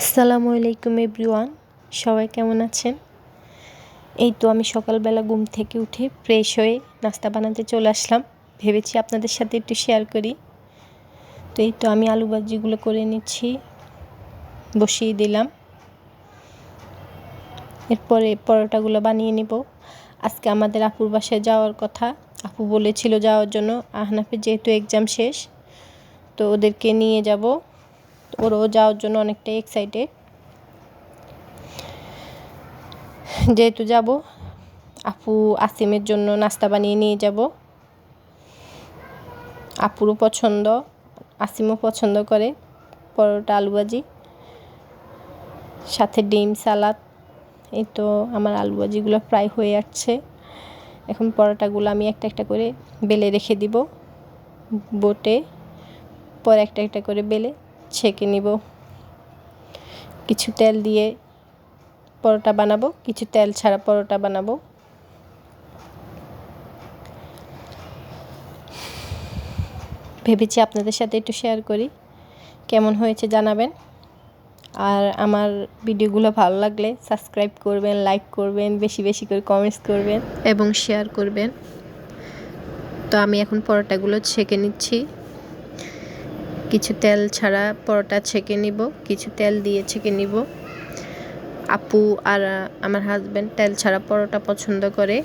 আসসালামু আলাইকুম এভরিওয়ান, সবাই কেমন আছেন? এই তো আমি সকালবেলা ঘুম থেকে উঠে ফ্রেশ হয়ে নাস্তা বানাতে চলে আসলাম। ভেবেছি আপনাদের সাথে একটু শেয়ার করি। তো এই তো আমি আলু ভাজিগুলো করে নিচ্ছি, বসিয়ে দিলাম। এরপরে পরোটাগুলো বানিয়ে নিব। আজকে আমাদের আপুর বাসায় যাওয়ার কথা। আপু বলেছিল যাওয়ার জন্য। আহনাফের যেহেতু এক্সাম শেষ, তো ওদেরকে নিয়ে যাব। ওরও যাওয়ার জন্য অনেকটাই এক্সাইটেড যেহেতু যাব, আপু আসিমের জন্য নাস্তা বানিয়ে নিয়ে যাব। আপুরও পছন্দ, আসিমও পছন্দ করে, পরোটা আলু ভাজি সাথে ডিম, সালাদ, এই তো আমার আলু ভাজিগুলো প্রায় হয়ে আসছে। এখন পরোটাগুলো আমি একটা একটা করে বেলে রেখে দিব, বোটে, পর একটা একটা করে বেলে। ছেঁকে নিব। কিছু তেল দিয়ে পরোটা বানাবো, কিছু তেল ছাড়া পরোটা বানাবো। ভেবেছি আপনাদের সাথে একটু শেয়ার করি, কেমন হয়েছে জানাবেন। আর আমার ভিডিওগুলো ভালো লাগলে সাবস্ক্রাইব করবেন লাইক করবেন, বেশি বেশি করে কমেন্টস করবেন এবং শেয়ার করবেন। তো আমি এখন পরোটাগুলো ছেঁকে নিচ্ছি। কিছু তেল ছাড়া পরোটা ছেঁকে নিব, কিছু তেল দিয়ে ছেঁকে নিব। আপু আর আমার হাজব্যান্ড তেল ছাড়া পরোটা পছন্দ করে।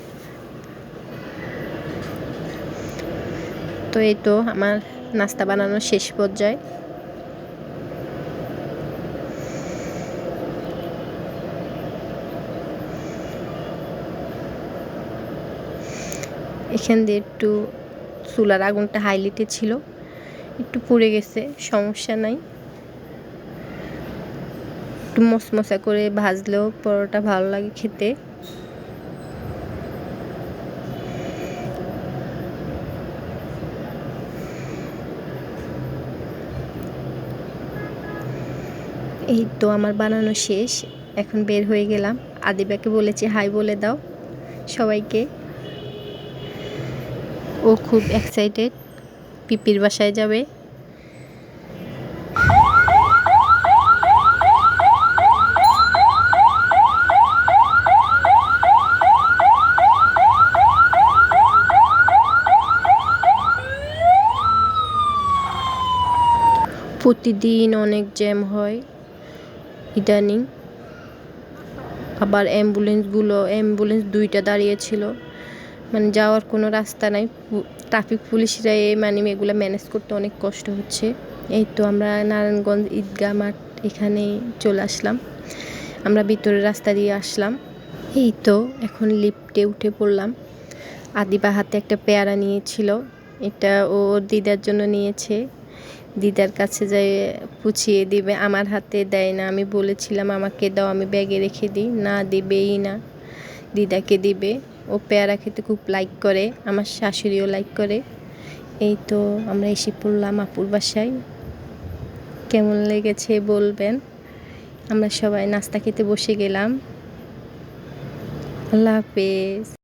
তো এই তো আমার নাস্তা বানানোর শেষ পর্যায়ে। এখান দিয়ে একটু চুলার আগুনটা হাইলিটে ছিল। একটু পুড়ে গেছে, সমস্যা নাই। একটু মশমশা করে ভাজলেও পরোটা ভালো লাগে খেতে। এই তো আমার বানানো শেষ, এখন বের হয়ে গেলাম। আদিবাকে বলেছি, হাই বলে দাও সবাইকে। ও খুব এক্সাইটেড পিপির বাসায় যাবে। প্রতিদিন অনেক জ্যাম হয় ইদানিং। আবার অ্যাম্বুলেন্সগুলো অ্যাম্বুলেন্স দুইটা দাঁড়িয়েছিল মানে যাওয়ার কোনো রাস্তা নাই। ট্রাফিক পুলিশরা এই মানে এগুলো ম্যানেজ করতে অনেক কষ্ট হচ্ছে। এই তো আমরা নারায়ণগঞ্জ ঈদগাহ মাঠ এখানে চলে আসলাম। আমরা ভিতরের রাস্তা দিয়ে আসলাম। এই তো এখন লিফটে উঠে পড়লাম। আদিবা হাতে একটা পেয়ারা নিয়েছিল। এটা ও দিদার জন্য নিয়েছে। দিদার কাছে যাই পুছিয়ে দিবে, আমার হাতে দেয় না। আমি বলেছিলাম, আমাকে দাও, আমি ব্যাগে রেখে দিই। না, দিবেই না। দিদাকে দিবে। ও পেয়ারা খেতে খুব লাইক করে, আমার শাশুড়িও লাইক করে। এই তো আমরা এসে পড়লাম আপুর বাসায়। কেমন লেগেছে বলবেন? আমরা সবাই নাস্তা খেতে বসে গেলাম। আল্লাহ হাফেজ।